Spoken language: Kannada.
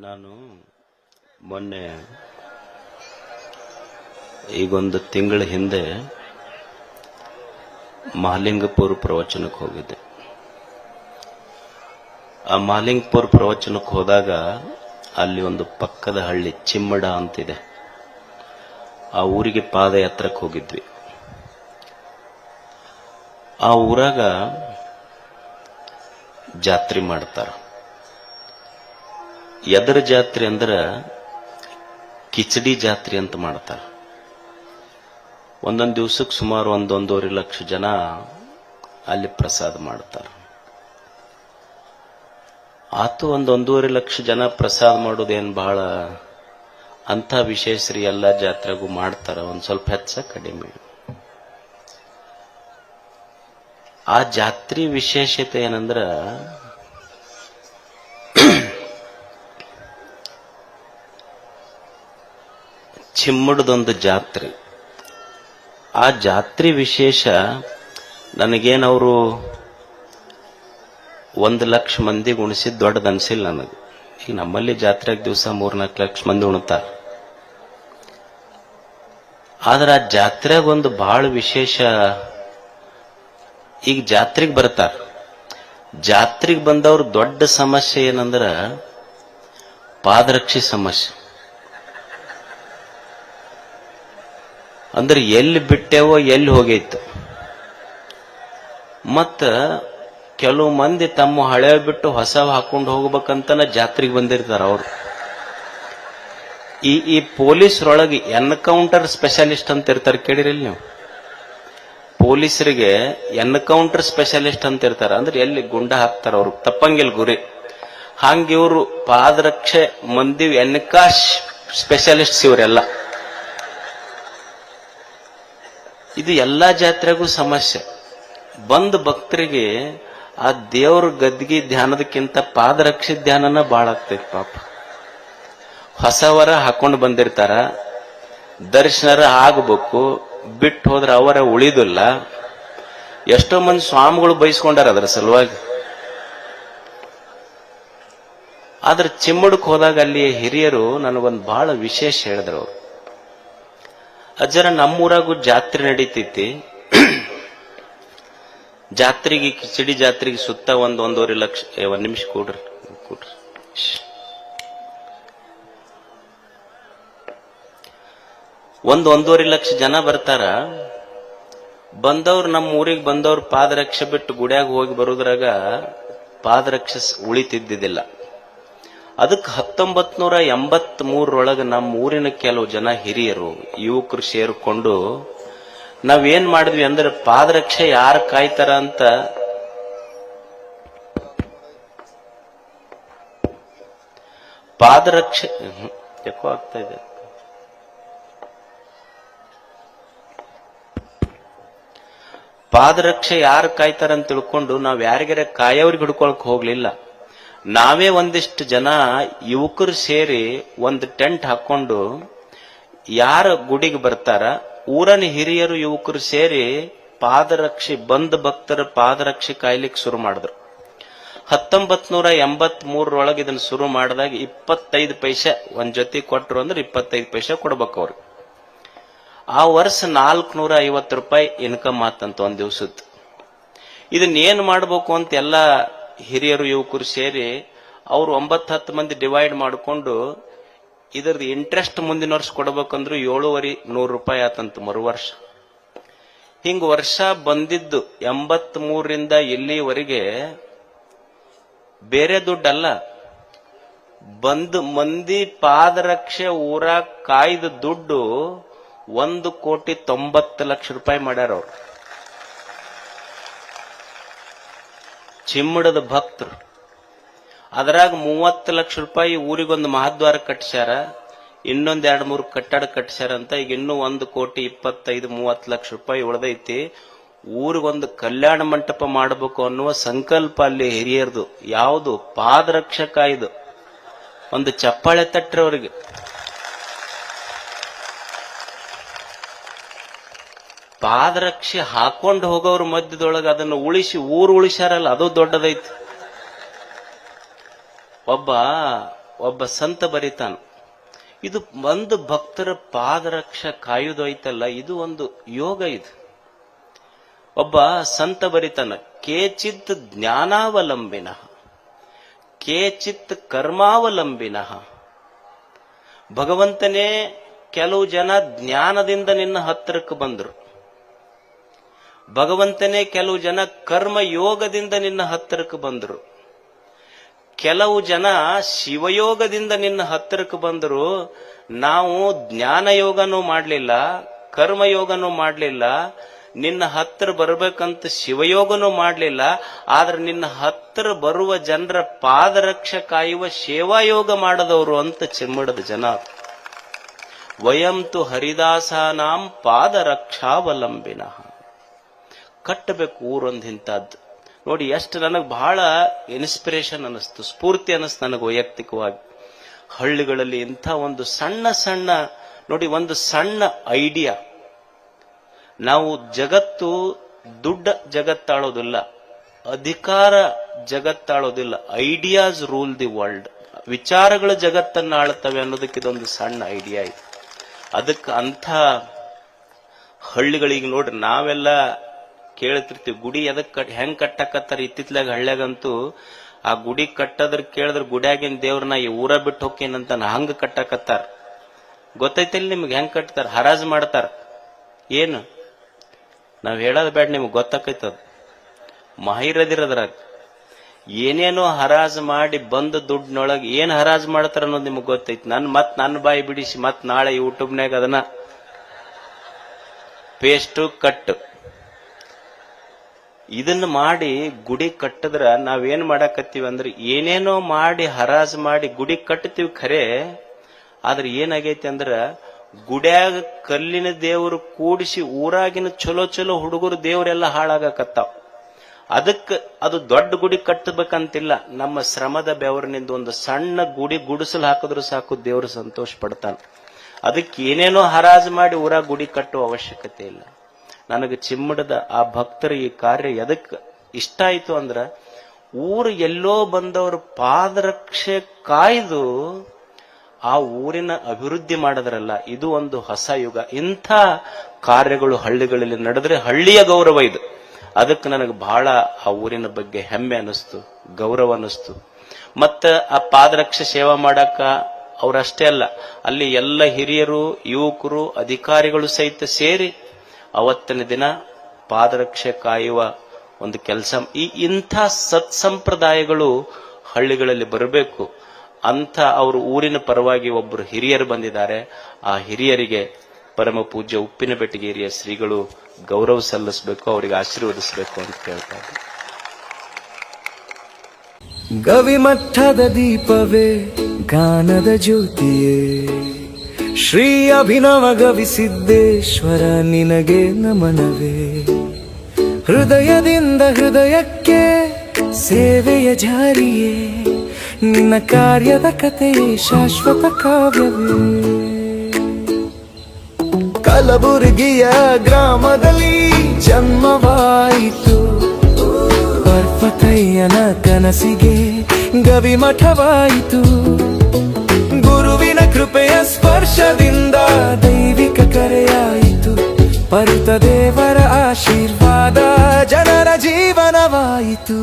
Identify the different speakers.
Speaker 1: ನಾನು ಮೊನ್ನೆ ಈಗೊಂದು ತಿಂಗಳ ಹಿಂದೆ ಮಹಾಲಿಂಗಪುರ ಪ್ರವಚನಕ್ಕೆ ಹೋಗಿದ್ದೆ. ಆ ಮಹಾಲಿಂಗಪುರ ಪ್ರವಚನಕ್ಕೆ ಹೋದಾಗ ಅಲ್ಲಿ ಒಂದು ಪಕ್ಕದ ಹಳ್ಳಿ ಚಿಮ್ಮಡ ಅಂತಿದೆ. ಆ ಊರಿಗೆ ಪಾದಯಾತ್ರಕ್ಕೆ ಹೋಗಿದ್ವಿ. ಆ ಊರಾಗ ಜಾತ್ರೆ ಮಾಡ್ತಾರ. ಎದರ ಜಾತ್ರೆ ಅಂದ್ರೆ ಕಿಚಡಿ ಜಾತ್ರೆ ಅಂತ ಮಾಡ್ತಾರೆ. ಒಂದೊಂದು ದಿವ್ಸಕ್ಕೆ ಸುಮಾರು ಒಂದೊಂದೂವರೆ ಲಕ್ಷ ಜನ ಅಲ್ಲಿ ಪ್ರಸಾದ ಮಾಡ್ತಾರೆ. ಆತು ಒಂದೊಂದೂವರೆ ಲಕ್ಷ ಜನ ಪ್ರಸಾದ ಮಾಡೋದೇನು ಬಹಳ ಅಂಥ ವಿಶೇಷ ರೀ ಎಲ್ಲ ಜಾತ್ರೆಗೂ ಮಾಡ್ತಾರ. ಒಂದು ಸ್ವಲ್ಪ ಹೆಚ್ಚ, ಕಡಿಮೆ. ಆ ಜಾತ್ರೆ ವಿಶೇಷತೆ ಏನಂದ್ರ ಚಿಮ್ಮಡದೊಂದು ಜಾತ್ರೆ. ಆ ಜಾತ್ರೆ ವಿಶೇಷ ನನಗೇನವರು ಒಂದು ಲಕ್ಷ ಮಂದಿ ಉಣಿಸಿದ ದೊಡ್ಡದು ಅನಿಸಿಲ್ಲ ನನಗೆ. ಈಗ ನಮ್ಮಲ್ಲಿ ಜಾತ್ರೆಗೆ ದಿವಸ ಮೂರ್ನಾಲ್ಕು ಲಕ್ಷ ಮಂದಿ ಉಣ್ತಾರ. ಆದ್ರೆ ಆ ಜಾತ್ರೆಗೆ ಒಂದು ಬಹಳ ವಿಶೇಷ ಈಗ ಜಾತ್ರೆಗೆ ಬರ್ತಾರ. ಜಾತ್ರೆಗೆ ಬಂದವ್ರ ದೊಡ್ಡ ಸಮಸ್ಯೆ ಏನಂದ್ರ ಪಾದರಕ್ಷಿ ಸಮಸ್ಯೆ. ಅಂದ್ರೆ ಎಲ್ಲಿ ಬಿಟ್ಟೆವೋ ಎಲ್ಲಿ ಹೋಗೈತು. ಮತ್ತ ಕೆಲವು ಮಂದಿ ತಮ್ಮ ಹಳೆ ಬಿಟ್ಟು ಹೊಸ ಹಾಕೊಂಡು ಹೋಗ್ಬೇಕಂತನ ಜಾತ್ರೆಗೆ ಬಂದಿರ್ತಾರ ಅವರು. ಈ ಈ ಪೊಲೀಸರೊಳಗೆ ಎನ್ಕೌಂಟರ್ ಸ್ಪೆಷಲಿಸ್ಟ್ ಅಂತ ಇರ್ತಾರೆ ಕೇಳಿರಿಲ್ಲ ನೀವು. ಪೊಲೀಸರಿಗೆ ಎನ್ಕೌಂಟರ್ ಸ್ಪೆಷಲಿಸ್ಟ್ ಅಂತ ಇರ್ತಾರೆ, ಅಂದ್ರೆ ಎಲ್ಲಿ ಗುಂಡ ಹಾಕ್ತಾರ ಅವ್ರು. ತಪ್ಪಂಗಿಲ್ ಗುರಿ. ಹಂಗೆ ಇವರು ಪಾದರಕ್ಷೆ ಮಂದಿ ಎನ್ಕಾಶ್ ಸ್ಪೆಷಲಿಸ್ಟ್ಸ್ ಇವರೆಲ್ಲ. ಇದು ಎಲ್ಲ ಜಾತ್ರೆಗೂ ಸಮಸ್ಯೆ. ಬಂದ ಭಕ್ತರಿಗೆ ಆ ದೇವ್ರ ಗದ್ಗಿ ಧ್ಯಾನದಕ್ಕಿಂತ ಪಾದರಕ್ಷೆ ಧ್ಯಾನನ ಬಾಳ ಆಗ್ತೈತಿ ಪಾಪ. ಹೊಸವರ ಹಾಕೊಂಡು ಬಂದಿರ್ತಾರ. ದರ್ಶನರ ಆಗಬೇಕು. ಬಿಟ್ಟು ಹೋದ್ರೆ ಅವರ ಉಳಿದಿಲ್ಲ. ಎಷ್ಟೋ ಮಂದಿ ಸ್ವಾಮಿಗಳು ಬಯಸ್ಕೊಂಡಾರ ಅದರ ಸಲುವಾಗಿ. ಆದ್ರೆ ಚಿಮ್ಮಡಕ್ ಹೋದಾಗ ಅಲ್ಲಿ ಹಿರಿಯರು ನನಗೊಂದು ಬಹಳ ವಿಶೇಷ ಹೇಳಿದ್ರು ಅವರು. ಅಜ್ಜರ ನಮ್ಮೂರಾಗೂ ಜಾತ್ರೆ ನಡೀತೈತಿ. ಜಾತ್ರೆಗೆ, ಕಿಚಡಿ ಜಾತ್ರೆಗೆ ಸುತ್ತ ಒಂದ್ ಒಂದೂವರೆ ಲಕ್ಷ ಒಂದ್ ನಿಮಿಷ ಕೊಡ್ರಿ ಕೊಡ್ರಿ. ಒಂದ್ ಒಂದೂವರೆ ಲಕ್ಷ ಜನ ಬರ್ತಾರ. ಬಂದವ್ರು ನಮ್ಮ ಊರಿಗೆ ಬಂದವ್ರು ಪಾದರಕ್ಷೆ ಬಿಟ್ಟು ಗುಡಿಯಾಗ ಹೋಗಿ ಬರೋದ್ರಾಗ ಪಾದರಕ್ಷೆ ಉಳಿತಿದ್ದಿದ್ದಿಲ್ಲ. ಅದಕ್ಕೆ ಹತ್ತೊಂಬತ್ ನೂರ ಎಂಬತ್ ಮೂರರೊಳಗೆ ನಮ್ಮ ಊರಿನ ಕೆಲವು ಜನ ಹಿರಿಯರು, ಯುವಕರು ಸೇರಿಕೊಂಡು ನಾವೇನ್ ಮಾಡಿದ್ವಿ ಅಂದ್ರೆ ಪಾದರಕ್ಷೆ ಯಾರು ಕಾಯ್ತಾರ ಅಂತ ಪಾದರಕ್ಷೆ ಯಾಕೋ ಆಗ್ತಾ ಇದೆ. ಪಾದರಕ್ಷೆ ಯಾರು ಕಾಯ್ತಾರ ಅಂತ ತಿಳ್ಕೊಂಡು ನಾವ್ ಯಾರಿಗಾರ ಕಾಯೋರಿಗೆ ಹಿಡ್ಕೊಳಕ್ ಹೋಗ್ಲಿಲ್ಲ. ನಾವೇ ಒಂದಿಷ್ಟು ಜನ ಯುವಕರು ಸೇರಿ ಒಂದು ಟೆಂಟ್ ಹಾಕೊಂಡು ಯಾರ ಗುಡಿಗೆ ಬರ್ತಾರ ಊರನ ಹಿರಿಯರು ಯುವಕರು ಸೇರಿ ಪಾದರಕ್ಷೆ, ಬಂದ ಭಕ್ತರ ಪಾದರಕ್ಷೆ ಕಾಯ್ಲಿಕ್ಕೆ ಶುರು ಮಾಡಿದ್ರು. ಹತ್ತೊಂಬತ್ ನೂರ ಎಂಬತ್ ಮೂರರೊಳಗೆ ಇದನ್ನ ಶುರು ಮಾಡಿದಾಗ ಇಪ್ಪತ್ತೈದು ಪೈಸೆ, ಒಂದ್ ಜೊತೆ ಕೊಟ್ರು ಅಂದ್ರೆ ಇಪ್ಪತ್ತೈದು ಪೈಸೆ ಕೊಡ್ಬೇಕು ಅವ್ರಿಗೆ ಆ ವರ್ಷ ನಾಲ್ಕುನೂರ ಐವತ್ತು ರೂಪಾಯಿ ಇನ್ಕಮ್ ಆತಂತ ಒಂದ್ ದಿವ್ಸದ್ದು. ಇದನ್ನ ಏನ್ ಮಾಡ್ಬೇಕು ಅಂತ ಎಲ್ಲ ಹಿರಿಯರು ಯುವಕರು ಸೇರಿ ಅವ್ರು ಒಂಬತ್ತು ಹತ್ತು ಮಂದಿ ಡಿವೈಡ್ ಮಾಡಿಕೊಂಡು ಇದರದ್ದು ಇಂಟ್ರೆಸ್ಟ್ ಮುಂದಿನ ವರ್ಷ ಕೊಡ್ಬೇಕಂದ್ರು ಏಳುವರೆ ನೂರು ರೂಪಾಯಿ ಆತಂತ ಮರು ವರ್ಷ ಹಿಂಗ ವರ್ಷ ಬಂದಿದ್ದು ಎಂಬತ್ ಮೂರರಿಂದ ಇಲ್ಲಿವರೆಗೆ ಬೇರೆ ದುಡ್ಡಲ್ಲ. ಬಂದು ಮಂದಿ ಪಾದರಕ್ಷೆ ಊರ ಕಾಯ್ದ ದುಡ್ಡು ಒಂದು ಕೋಟಿ ತೊಂಬತ್ತು ಲಕ್ಷ ರೂಪಾಯಿ ಮಾಡ್ಯಾರ ಅವ್ರು. ಚಿಮ್ಮಡದ ಭಕ್ತರು. ಅದ್ರಾಗ ಮೂವತ್ತು ಲಕ್ಷ ರೂಪಾಯಿ ಊರಿಗೊಂದು ಮಹಾದ್ವಾರ ಕಟ್ಟಿಸ್ಯಾರ ಇನ್ನೊಂದು ಎರಡು ಮೂರು ಕಟ್ಟಡ ಕಟ್ಟಿಸ್ಯಾರ ಅಂತ ಈಗ ಇನ್ನೂ ಒಂದು ಕೋಟಿ ಇಪ್ಪತ್ತೈದು, ಮೂವತ್ತು ಲಕ್ಷ ರೂಪಾಯಿ ಉಳ್ದೈತಿ. ಊರಿಗೊಂದು ಕಲ್ಯಾಣ ಮಂಟಪ ಮಾಡಬೇಕು ಅನ್ನುವ ಸಂಕಲ್ಪ ಅಲ್ಲಿ ಹಿರಿಯರ್ದು. ಯಾವುದು ಪಾದರಕ್ಷಕ ಇದು. ಒಂದು ಚಪ್ಪಾಳೆ ತಟ್ರಿ ಅವರಿಗೆ. ಪಾದರಕ್ಷೆ ಹಾಕೊಂಡು ಹೋಗೋರ ಮಧ್ಯದೊಳಗೆ ಅದನ್ನು ಉಳಿಸಿ, ಊರು ಉಳಿಸ್ಯಾರಲ್ಲ, ಅದು ದೊಡ್ಡದೈತಿ. ಒಬ್ಬ ಒಬ್ಬ ಸಂತ ಬರಿತಾನ. ಇದು ಒಂದು ಭಕ್ತರ ಪಾದರಕ್ಷ ಕಾಯುವುದು ಇದು ಒಂದು ಯೋಗ ಇದು. ಒಬ್ಬ ಸಂತ ಬರಿತಾನ, ಕೇಚಿತ್ ಜ್ಞಾನಾವಲಂಬಿನ, ಕೇಚಿತ್ ಕರ್ಮಾವಲಂಬಿನ. ಭಗವಂತನೇ ಕೆಲವು ಜನ ಜ್ಞಾನದಿಂದ ನಿನ್ನ ಹತ್ತಿರಕ್ಕೆ ಬಂದರು. ಭಗವಂತನೇ ಕೆಲವು ಜನ ಕರ್ಮ ಯೋಗದಿಂದ ನಿನ್ನ ಹತ್ತಿರಕ್ಕೆ ಬಂದರು. ಕೆಲವು ಜನ ಶಿವಯೋಗದಿಂದ ನಿನ್ನ ಹತ್ತಿರಕ್ಕೆ ಬಂದರು. ನಾವು ಜ್ಞಾನ ಯೋಗನೂ ಮಾಡಲಿಲ್ಲ ಕರ್ಮಯೋಗನೂ ಮಾಡಲಿಲ್ಲ. ನಿನ್ನ ಹತ್ತಿರ ಬರಬೇಕಂತ ಶಿವಯೋಗನೂ ಮಾಡಲಿಲ್ಲ. ಆದ್ರೆ ನಿನ್ನ ಹತ್ತಿರ ಬರುವ ಜನರ ಪಾದರಕ್ಷ ಕಾಯುವ ಸೇವಾಯೋಗ ಮಾಡದವರು ಅಂತ ಚಿಮ್ಮಡದ ಜನ. ವಯಂತು ಹರಿದಾಸಾನಾಂ ಪಾದರಕ್ಷಾವಲಂಬಿನ. ಕಟ್ಟಬೇಕು ಊರೊಂದು ಇಂಥದ್ದು ನೋಡಿ, ಎಷ್ಟು ನನಗೆ ಬಹಳ ಇನ್ಸ್ಪಿರೇಷನ್ ಅನ್ನಿಸ್ತು, ಸ್ಫೂರ್ತಿ ಅನ್ನಿಸ್ತು ನನಗೆ ವೈಯಕ್ತಿಕವಾಗಿ. ಹಳ್ಳಿಗಳಲ್ಲಿ ಇಂಥ ಒಂದು ಸಣ್ಣ ಸಣ್ಣ, ನೋಡಿ, ಒಂದು ಸಣ್ಣ ಐಡಿಯಾ ನಾವು ಜಗತ್ತು ದುಡ್ಡ ಜಗತ್ತಾಳೋದಿಲ್ಲ, ಅಧಿಕಾರ ಜಗತ್ತಾಳೋದಿಲ್ಲ ಐಡಿಯಾಸ್ ರೂಲ್ ದಿ ವರ್ಲ್ಡ್ ವಿಚಾರಗಳ ಜಗತ್ತನ್ನು ಆಳ್ತವೆ ಅನ್ನೋದಕ್ಕೆ ಇದೊಂದು ಸಣ್ಣ ಐಡಿಯಾ ಇದೆ. ಅದಕ್ಕೆ ಅಂಥ ಹಳ್ಳಿಗಳಿಗೆ ನೋಡ್ರಿ, ನಾವೆಲ್ಲ ಕೇಳ್ತಿರ್ತೀವಿ. ಗುಡಿ ಎದಕ್ ಕಟ್, ಹೆಂಗ್ ಕಟ್ಟಕತ್ತಾರ ಇತ್ತಿತ್ಲಾಗ ಹಳ್ಳ್ಯಾಗಂತೂ ಆ ಗುಡಿ ಕಟ್ಟದ್ರ ಕೇಳಿದ್ರ ಗುಡಿಯಾಗಿನ ದೇವ್ರನ್ನ ಈ ಊರ ಬಿಟ್ಟು ಹೋಕೇನಂತ ಹಂಗ ಕಟ್ಟಕತ್ತಾರ. ಗೊತ್ತೈತಿಲ್ಲ ನಿಮ್ಗೆ ಹೆಂಗ್ ಕಟ್ತಾರ? ಹರಾಜ್ ಮಾಡ್ತಾರ. ಏನು? ನಾವ್ ಹೇಳೋದ್ ಬೇಡ ನಿಮ್ಗೆ ಗೊತ್ತಾಕೈತದ. ಮಾಹಿರದಿರದ್ರಾಗ ಏನೇನೋ ಹರಾಜ್ ಮಾಡಿ ಬಂದ ದುಡ್ಡಿನೊಳಗೆ ಏನ್ ಹರಾಜ್ ಮಾಡ್ತಾರ ಅನ್ನೋದು ನಿಮ್ಗೆ ಗೊತ್ತೈತಿ. ನನ್ ಮತ್ ನನ್ನ ಬಾಯಿ ಬಿಡಿಸಿ ಮತ್ ನಾಳೆ ಯೂಟ್ಯೂಬ್ನಾಗ ಅದನ್ನ ಪೇಸ್ಟು ಕಟ್ ಇದನ್ನ ಮಾಡಿ ಗುಡಿ ಕಟ್ಟಿದ್ರ ನಾವೇನ್ ಮಾಡಾಕತ್ತೀವಿ ಅಂದ್ರೆ ಏನೇನೋ ಮಾಡಿ ಹರಾಜ್ ಮಾಡಿ ಗುಡಿ ಕಟ್ತೀವಿ ಖರೆ, ಆದ್ರೆ ಏನಾಗೈತಿ ಅಂದ್ರ ಗುಡ್ಯಾಗ ಕಲ್ಲಿನ ದೇವರು ಕೂಡಿಸಿ ಊರಾಗಿನ ಚಲೋ ಚಲೋ ಹುಡುಗರು ದೇವರೆಲ್ಲ ಹಾಳಾಗಕತ್ತಾವ. ಅದಕ್ಕೆ ಅದು ದೊಡ್ಡ ಗುಡಿ ಕಟ್ಟಬೇಕಂತಿಲ್ಲ, ನಮ್ಮ ಶ್ರಮದ ಬೆವರಿನಿಂದ ಒಂದು ಸಣ್ಣ ಗುಡಿ ಗುಡಿಸಲು ಹಾಕಿದ್ರು ಸಾಕು ದೇವರು ಸಂತೋಷ ಪಡ್ತಾನೆ. ಅದಕ್ಕೆ ಏನೇನೋ ಹರಾಜು ಮಾಡಿ ಊರಾಗ ಗುಡಿ ಕಟ್ಟುವ ಅವಶ್ಯಕತೆ ಇಲ್ಲ. ನನಗೆ ಚಿಮ್ಮಡದ ಆ ಭಕ್ತರ ಈ ಕಾರ್ಯ ಎದಕ್ಕೆ ಇಷ್ಟ ಆಯ್ತು ಅಂದ್ರ, ಊರು ಎಲ್ಲೋ ಬಂದವರು ಪಾದರಕ್ಷೆ ಕಾಯ್ದು ಆ ಊರಿನ ಅಭಿವೃದ್ಧಿ ಮಾಡಿದ್ರಲ್ಲ, ಇದು ಒಂದು ಹೊಸ ಯುಗ. ಇಂಥ ಕಾರ್ಯಗಳು ಹಳ್ಳಿಗಳಲ್ಲಿ ನಡೆದ್ರೆ ಹಳ್ಳಿಯ ಗೌರವ ಇದು. ಅದಕ್ಕೆ ನನಗೆ ಬಹಳ ಆ ಊರಿನ ಬಗ್ಗೆ ಹೆಮ್ಮೆ ಅನಿಸ್ತು, ಗೌರವ ಅನಿಸ್ತು. ಮತ್ತ ಆ ಪಾದರಕ್ಷೆ ಸೇವಾ ಮಾಡಾಕ ಅವರಷ್ಟೇ ಅಲ್ಲ, ಅಲ್ಲಿ ಎಲ್ಲ ಹಿರಿಯರು, ಯುವಕರು, ಅಧಿಕಾರಿಗಳು ಸಹಿತ ಸೇರಿ ಅವತ್ತಿನ ದಿನ ಪಾದರಕ್ಷೆ ಕಾಯುವ ಒಂದು ಕೆಲಸ. ಈ ಇಂಥ ಸತ್ಸಂಪ್ರದಾಯಗಳು ಹಳ್ಳಿಗಳಲ್ಲಿ ಬರಬೇಕು. ಅಂಥ ಅವರು ಊರಿನ ಪರವಾಗಿ ಒಬ್ಬರು ಹಿರಿಯರು ಬಂದಿದ್ದಾರೆ. ಆ ಹಿರಿಯರಿಗೆ ಪರಮ ಪೂಜ್ಯ ಉಪ್ಪಿನ ಬೆಟ್ಟಿಗೇರಿಯ ಶ್ರೀಗಳು ಗೌರವ ಸಲ್ಲಿಸಬೇಕು, ಅವರಿಗೆ ಆಶೀರ್ವದಿಸಬೇಕು ಅಂತ ಕೇಳ್ತಾ ಇದ್ದಾರೆ
Speaker 2: ಗವಿಮಠದ ದೀಪವೇ, ಗಾನದ ಜ್ಯೋತಿಯೇ. ಶ್ರೀ ಅಭಿನವ ಗವಿಸಿದ್ದೇಶ್ವರ, ನಿನಗೆ ನಮನವೇ. ಹೃದಯದಿಂದ ಹೃದಯಕ್ಕೆ ಸೇವೆಯ ಜಾರಿಯೇ. ನಿನ್ನ ಕಾರ್ಯದ ಕಥೆಯೇ ಶಾಶ್ವತ ಕಾವ್ಯವೇ. ಕಲಬುರಗಿಯ ಗ್ರಾಮದಲ್ಲಿ ಜನ್ಮವಾಯಿತು. ಪರ್ವತಯ್ಯನ ಕನಸಿಗೆ ಗವಿಮಠವಾಯಿತು. ಸ್ಪರ್ಶದಿಂದ ದೈವಿಕ ಕರೆಯಾಯಿತು. ಪರಿತ ದೇವರ ಆಶೀರ್ವಾದ ಜನರ ಜೀವನವಾಯಿತು.